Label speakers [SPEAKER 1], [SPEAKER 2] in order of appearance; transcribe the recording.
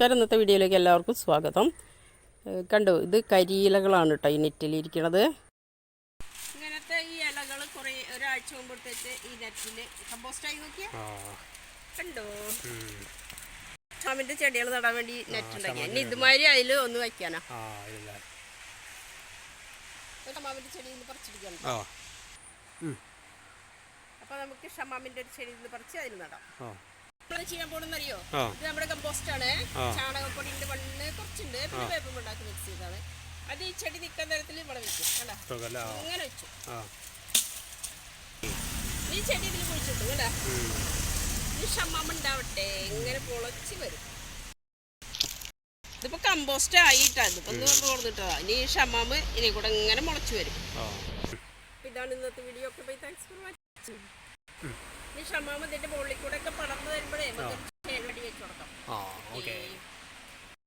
[SPEAKER 1] നമസ്കാരം. ഇന്നത്തെ വീഡിയോയിലേക്ക് എല്ലാവർക്കും സ്വാഗതം. കണ്ടു ഇത് കരിയിലകളാണ് കേട്ടോ ഈ നെറ്റിലിരിക്കണത് ഇങ്ങനത്തെ ഈ ഇലകൾ കുറേ ഒരാഴ്ച മുമ്പത്തേക്ക് ഈ നെറ്റിൽ കമ്പോസ്റ്റായി നോക്കിയാ.
[SPEAKER 2] ആ.
[SPEAKER 1] കണ്ടോ. ഷാമിന്റെ ചെടികൾ നടാൻ വേണ്ടി നെറ്റ് ഉണ്ടാക്കിയ. ഇനി ഇതുമാതിരി അതിൽ ഒന്ന് വയ്ക്കാനാ. ഷമാമിന്റെ ചെടിയിൽ നിന്ന് പറിച്ചെടുക്കാൻ അപ്പോൾ നമുക്ക് ഷമാമിന്റെ ഒരു ചെടിയിൽ നിന്ന് പറിച്ച് അതിൽ നടാം.
[SPEAKER 2] ആ
[SPEAKER 1] ചെയ്യാൻ പോകണമെന്നറിയോ
[SPEAKER 2] അറിയോ
[SPEAKER 1] ഇത് നമ്മുടെ കമ്പോസ്റ്റ് ആണ്
[SPEAKER 2] ചാണകപ്പൊടി
[SPEAKER 1] ചാണകപ്പൊടിന്റെ മണ്ണ് കുറച്ചുണ്ട്. പിന്നെ വേപ്പം ഉണ്ടാക്കി മിക്സ് ചെയ്താണ് അത് ഈ ചെടി നിൽക്കുന്ന തരത്തിൽ ഇവിടെ വെച്ചു കണ്ടാ? ഇങ്ങനെ വെച്ചു. ഈ ചെടി ഇതിൽ കുഴിച്ചിട്ടു കണ്ടാ? ഈ ഷമ്മാമ ഉണ്ടാവട്ടെ ഇങ്ങനെ പൊളച്ച് വരും. ഇതിപ്പോ കമ്പോസ്റ്റ് ആയിട്ടാ. ഒന്ന് കൊടുത്തിട്ടാ ഇനി ഈ ഷമ്മാമ് ഇനി കൂടെ ഇങ്ങനെ മുളച്ചു വരും. ഇതാണ് ഇന്നത്തെ വീഡിയോ ഒക്കെ താങ്ക്സ് ഫോർ വാച്ചിങ് ഈ ഷമ്മാമ് ഇതിന്റെ മുകളിൽ കൂടെ ഒക്കെ പടർന്നു നമുക്ക്